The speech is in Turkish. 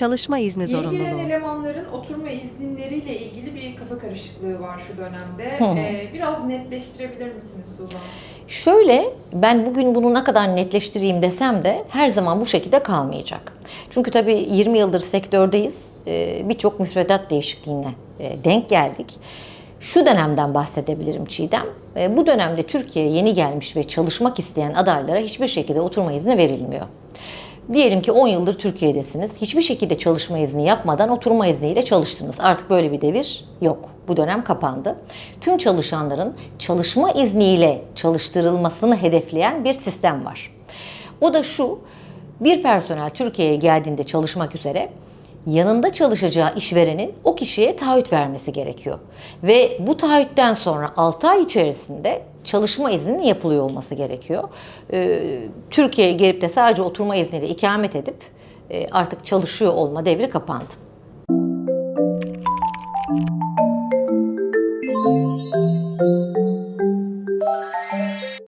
çalışma izni Yeni giren zorunluluğu. elemanların oturma izinleriyle ilgili bir kafa karışıklığı var şu dönemde. Hı. Ee, biraz netleştirebilir misiniz Tuğba? Şöyle, ben bugün bunu ne kadar netleştireyim desem de her zaman bu şekilde kalmayacak. Çünkü tabii 20 yıldır sektördeyiz. Ee, Birçok müfredat değişikliğine e, denk geldik. Şu dönemden bahsedebilirim Çiğdem. Ee, Bu dönemde Türkiye'ye yeni gelmiş ve çalışmak isteyen adaylara hiçbir şekilde oturma izni verilmiyor. Diyelim ki 10 yıldır Türkiye'desiniz. Hiçbir şekilde çalışma izni yapmadan oturma izniyle çalıştınız. Artık böyle bir devir yok. Bu dönem kapandı. Tüm çalışanların çalışma izniyle çalıştırılmasını hedefleyen bir sistem var. O da şu. Bir personel Türkiye'ye geldiğinde çalışmak üzere yanında çalışacağı işverenin o kişiye taahhüt vermesi gerekiyor. Ve bu taahhütten sonra 6 ay içerisinde çalışma izninin yapılıyor olması gerekiyor. Ee, Türkiye'ye gelip de sadece oturma izniyle ikamet edip e, artık çalışıyor olma devri kapandı.